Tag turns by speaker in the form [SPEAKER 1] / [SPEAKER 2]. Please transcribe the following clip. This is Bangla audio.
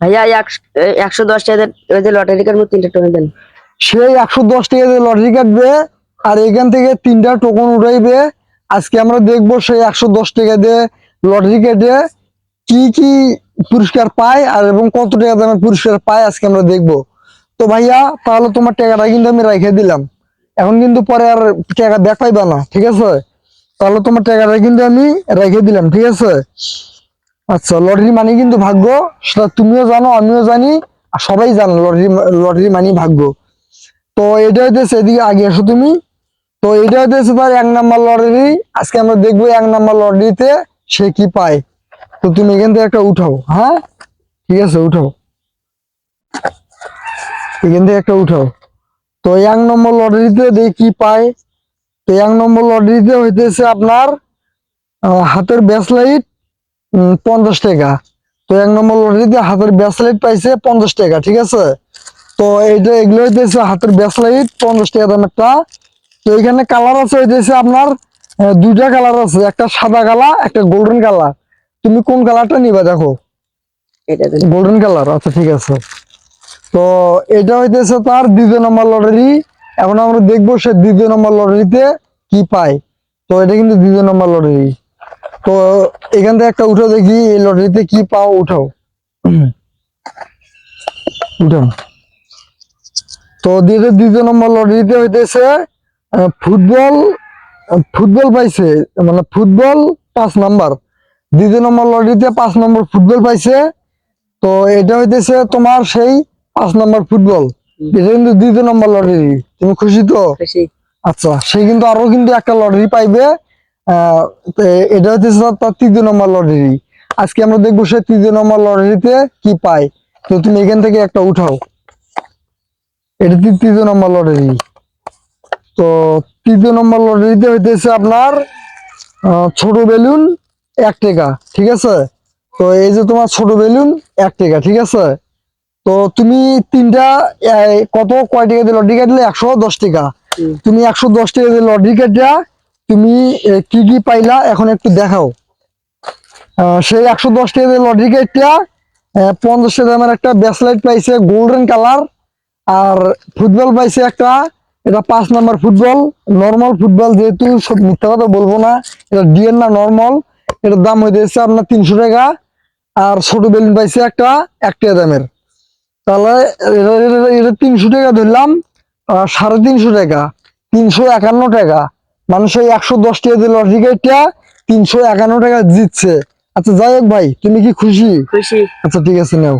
[SPEAKER 1] ভাইয়া একশো- দশ টাকা ওই লটারি কাটবো তিনটা টোকেন দেন।
[SPEAKER 2] সেই একশো দশ টাকা লটারি কাটবে আর এখান থেকে তিনটা টোকন উঠাইবে আজকে আমরা দেখব সেই একশো দশ টাকা দিয়ে লটারি কেটে কি কি পুরস্কার পায় আর এবং কত টাকা দামের পুরস্কার পায় আজকে আমরা দেখব। তো ভাইয়া, তাহলে তোমার টাকাটা কিন্তু আমি রেখে দিলাম। এখন কিন্তু পরে আর টাকা পাইবা না, ঠিক আছে? তাহলে তোমার টাকাটা কিন্তু আমি রেখে দিলাম, ঠিক আছে? আচ্ছা লটারি মানে কিন্তু ভাগ্য। সেটা তুমিও জানো, আমিও জানি, আর সবাই জানো লটারি লটারি মানে ভাগ্য। তো এটা হইতেছে এদিকে আগে আসো তুমি। তো এটা হইতেছে তার এক নাম্বার লটারি। আজকে আমরা দেখব এক নাম্বার লটারিতে সে কি পায়। তো তুমি এখান থেকে একটা উঠাও হ্যাঁ? ঠিক আছে, উঠাও। এখান থেকে একটা উঠাও। তো এক নম্বর লটারিতে দেখি কি পায়। তো এক নম্বর লটারিতে হইতেছে আপনার হাতের ব্যাসলাইট পঞ্চাশ টাকা। তো এক নম্বর লটারিতে হাতের ব্যাসলাইট পাইছে পঞ্চাশ টাকা ঠিক আছে? তো এইটা এগুলো হইতেছে হাতের ব্যাসলাইট পঞ্চাশ টাকা দাম একটা। তো এখানে কালার আছে হইতেছে আপনার দুইটা কালার আছে। একটা সাদা কালার একটা গোল্ডেন কালার তুমি কোন কালারটা নিবা দেখো? গোল্ডেন কালার আচ্ছা ঠিক আছে। তো এটা হইতেছে তার দ্বিতীয় নম্বর লটারি এখন আমরা দেখব সে দ্বিতীয় নম্বর লটারিতে কি পায়। তো এটা কিন্তু দ্বিতীয় নম্বর লটারি তো এখান থেকে একটা উঠো দেখি এই লটারিতে কি পাও উঠাও। উঠাও। তো দ্বিতীয় দ্বিতীয় নম্বর লটারিতে হইতেছে ফুটবল ফুটবল পাইছে মানে ফুটবল পাঁচ নাম্বার। দ্বিতীয় নম্বর লটারিতে পাঁচ নম্বর ফুটবল পাইছে তো এটা হইতেছে তোমার সেই পাঁচ নম্বর ফুটবল। এটা কিন্তু দ্বিতীয় নম্বর লটারি। তুমি খুশি তো? আচ্ছা সে কিন্তু আরও কিন্তু একটা লটারি পাইবে। এটা হইতেছে তার- তৃতীয় নম্বর লটারি আজকে আমরা দেখব সে তৃতীয় নম্বর লটারিতে কি পায়। তো তুমি এখান থেকে একটা উঠাও। এটা তৃতীয় নম্বর লটারি তো তৃতীয় নম্বর লটারিতে হইতেছে আপনার ছোট বেলুন এক টাকা ঠিক আছে? তো এই যে তোমার ছোট বেলুন এক টাকা ঠিক আছে? তো তুমি তিনটা কত কয় টাকা দিয়ে লটারি কাটলে? একশো দশ টাকা। তুমি একশো দশ টাকা দিয়ে লটারি কাটা তুমি কি কি পাইলা? এখন একটু দেখাও। সেই একশো দশ টাকা লটারি কাটা পঞ্চাশ টাকা দামের একটা ব্যাসলাইট পাইছে, গোল্ডেন কালার। আর ফুটবল পাইছে একটা, এটা পাঁচ নাম্বার ফুটবল। নর্মাল ফুটবল যেহেতু সব মিথ্যা কথা বলব না, এটা ডিএন না নর্মাল। এটার দাম হইতেছে আপনার তিনশো টাকা। আর ছোট বেলুন পাইছে একটা, এক টাকা দামের। তাহলে এটা তিনশো টাকা ধরলাম সাড়ে তিনশো টাকা, তিনশো একান্ন টাকা। মানুষ এই একশো দশ টাকা দিয়ে লটারি কাটটা তিনশো একান্ন টাকা জিতছে আচ্ছা যাই হোক ভাই তুমি কি খুশি?
[SPEAKER 1] খুশি।
[SPEAKER 2] আচ্ছা ঠিক আছে নাও।